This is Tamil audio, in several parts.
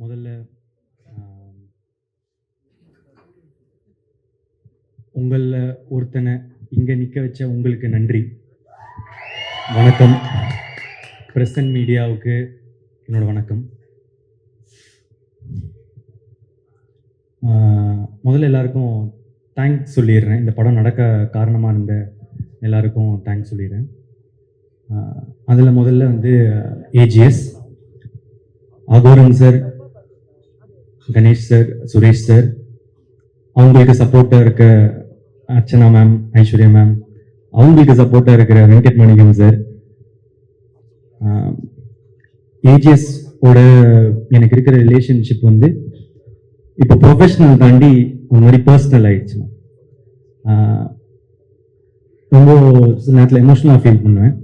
முதல்ல உங்களில் ஒருத்தனை இங்கே நிற்க வச்ச உங்களுக்கு நன்றி. வணக்கம். ப்ரெஸ் மீடியாவுக்கு என்னோட வணக்கம். முதல்ல எல்லாருக்கும் தேங்க்ஸ் சொல்லிடுறேன். இந்த படம் நடக்க காரணமாக இருந்த எல்லாருக்கும் தேங்க்ஸ் சொல்லிடுறேன். அதில் முதல்ல வந்து AGS Agoran sir Ganesh sir Suresh sir அவங்களுக்கு சப்போர்ட்டாக இருக்க அர்ச்சனா மேம் ஐஸ்வர்யா மேம் அவங்களுக்கு சப்போர்ட்டாக இருக்கிற வெங்கட் மணிகம் சார் ஏஜிஎஸ் ஓட எனக்கு இருக்கிற ரிலேஷன்ஷிப் வந்து இப்போ ப்ரொஃபஷ்னல் தாண்டி ஒரு மாதிரி பர்சனல் ஆயிடுச்சு ரொம்ப சில நேரத்தில் எமோஷ்னலாக ஃபீல் பண்ணுவேன்.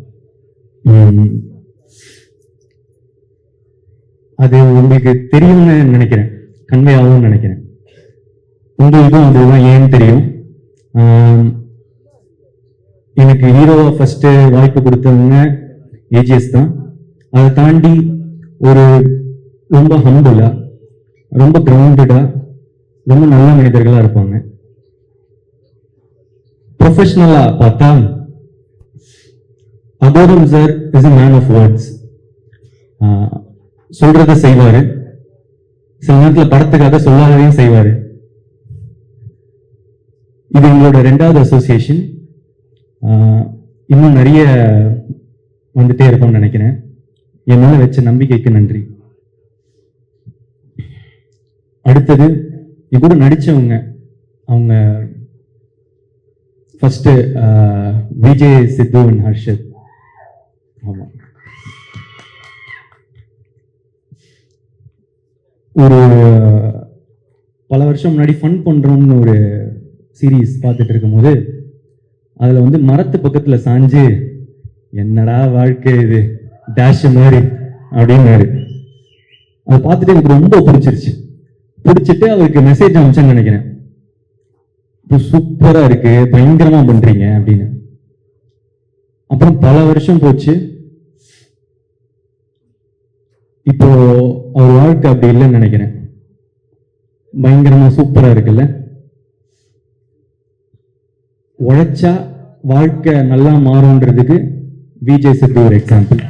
அது உங்களுக்கு தெரியும்னு நினைக்கிறேன். கன்வே ஆகும்னு நினைக்கிறேன். உங்களுக்கும் அதுதான் ஏன்னு தெரியும்? எனக்கு ஹீரோவாக ஃபஸ்ட்டு வாய்ப்பு கொடுத்தவங்க ஏஜிஎஸ் தான். அதை தாண்டி ஒரு ரொம்ப ஹம்புலா ரொம்ப கிரவுண்டடாக ரொம்ப நல்ல மனிதர்களாக இருப்பாங்க. ப்ரொஃபஷ்னலாக பார்த்தா Agoram sir is a man of words சொல்றத செய்வாரு. சில நேரத்துல படத்துக்காக சொல்லாததையும் செய்வாரு. இது எங்களோட ரெண்டாவது அசோசியேஷன் இன்னும் நிறைய வந்துட்டே இருக்கும்னு நினைக்கிறேன். என் மேல வச்ச நம்பிக்கைக்கு நன்றி. அடுத்தது என் கூட நடிச்சவங்க அவங்க ஃபர்ஸ்ட் விஜய் சித்து அண்ட் ஹர்ஷத். ஒரு பல வருஷம் முன்னாடி ஃபன் பண்ணுறோம்னு ஒரு சீரீஸ் பார்த்துட்டு இருக்கும்போது அதில் வந்து மரத்து பக்கத்தில் சாஞ்சு என்னடா வாழ்க்கை இது? டேஷ் மாதிரி அப்படின்னாரு. அதை பார்த்துட்டு எனக்கு ரொம்ப பிடிச்சிருச்சு. பிடிச்சிட்டு அவருக்கு மெசேஜ் அனுப்பிச்சேன்னு நினைக்கிறேன். இப்போ சூப்பராக இருக்கு பயங்கரமாக பண்ணுறீங்க அப்படின்னு. அப்புறம் பல வருஷம் போச்சு. இப்போ அவர் வாழ்க்கை அப்படி இல்லைன்னு நினைக்கிறேன். பயங்கரமா சூப்பரா இருக்குல்ல? உழைச்சா வாழ்க்கை நல்லா மாறும்ன்றதுக்கு விஜய் சித்து ஒரு எக்ஸாம்பிள்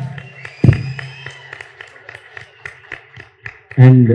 அண்ட்